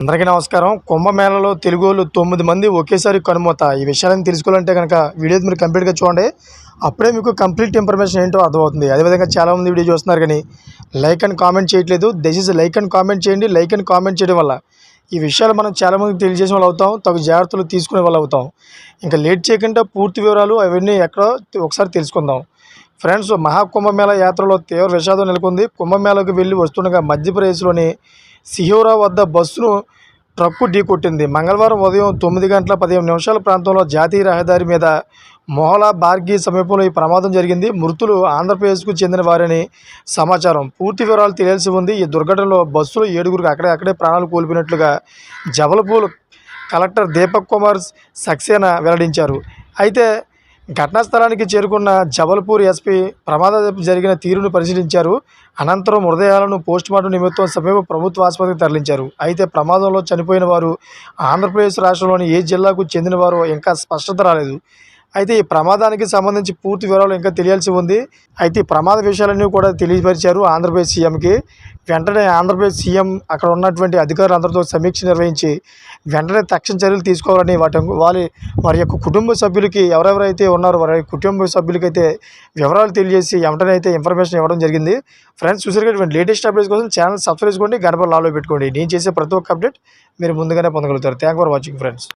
అందరికీ నమస్కారం. కుంభమేళలో తెలుగు వాళ్ళు తొమ్మిది మంది ఒకేసారి కనుమోత ఈ విషయాలను తెలుసుకోవాలంటే కనుక వీడియో మీరు కంప్లీట్గా చూడండి. అప్పుడే మీకు కంప్లీట్ ఇన్ఫర్మేషన్ ఏంటో అర్థమవుతుంది. అదేవిధంగా చాలామంది వీడియో చూస్తున్నారు కానీ లైక్ అండ్ కామెంట్ చేయట్లేదు. దయచేసి లైక్ అండ్ కామెంట్ చేయండి. లైక్ అండ్ కామెంట్ చేయడం వల్ల ఈ విషయాలు మనం చాలామందికి తెలియజేసిన వాళ్ళు అవుతాం. తగు జాగ్రత్తలు తీసుకునే వాళ్ళు అవుతాం. ఇంకా లేట్ చేయకుండా పూర్తి వివరాలు అవన్నీ ఎక్కడో ఒకసారి తెలుసుకుందాం. ఫ్రెండ్స్ మహాకుంభమేళ యాత్రలో తీవ్ర విషాదం నెలకొంది. కుంభమేళకు వెళ్ళి వస్తుండగా మధ్యప్రదేశ్లోని సిహోరా వద్ద బస్సును ట్రక్కు ఢీకొట్టింది. మంగళవారం ఉదయం తొమ్మిది గంటల పదిహేను నిమిషాల ప్రాంతంలో జాతీయ రహదారి మీద మొహలా బార్గి సమీపంలో ఈ ప్రమాదం జరిగింది. మృతులు ఆంధ్రప్రదేశ్కు చెందిన వారని సమాచారం. పూర్తి వివరాలు తెలియాల్సి ఉంది. ఈ దుర్ఘటనలో బస్సులో ఏడుగురికి అక్కడే అక్కడే ప్రాణాలు కోల్పోయినట్లుగా జబల్పూర్ కలెక్టర్ దీపక్ కుమార్ సక్సేనా వెల్లడించారు. అయితే ఘటనా స్థలానికి చేరుకున్న జబల్పూర్ ఎస్పీ ప్రమాద జరిగిన తీరును పరిశీలించారు. అనంతరం మృతదేహాలను పోస్టుమార్టం నిమిత్తం సమీప ప్రభుత్వ ఆసుపత్రికి తరలించారు. అయితే ప్రమాదంలో చనిపోయిన వారు ఆంధ్రప్రదేశ్ రాష్ట్రంలోని ఏ జిల్లాకు చెందినవారో ఇంకా స్పష్టత రాలేదు. అయితే ఈ ప్రమాదానికి సంబంధించి పూర్తి వివరాలు ఇంకా తెలియాల్సి ఉంది. అయితే ఈ ప్రమాద విషయాలన్నీ కూడా తెలియపరిచారు ఆంధ్రప్రదేశ్ సీఎంకి. వెంటనే ఆంధ్రప్రదేశ్ సీఎం అక్కడ ఉన్నటువంటి అధికారులందరితో సమీక్ష నిర్వహించి వెంటనే తక్షణ చర్యలు తీసుకోవాలని వాటి వారి వారి యొక్క కుటుంబ సభ్యులకి ఎవరెవరైతే ఉన్నారో వారి కుటుంబ సభ్యులకైతే వివరాలు తెలియజేసి వెంటనే అయితే ఇన్ఫర్మేషన్ ఇవ్వడం జరిగింది. ఫ్రెండ్స్ చూసారు లేటెస్ట్ అప్డేట్స్ కోసం ఛానల్ సబ్స్క్రైబ్ చేసుకోండి గడప లాలో పెట్టుకోండి. నేను చేసే ప్రతి ఒక్క అప్డేట్ మీరు ముందుగానే పొందగలుగుతారు. Thank for watching friends.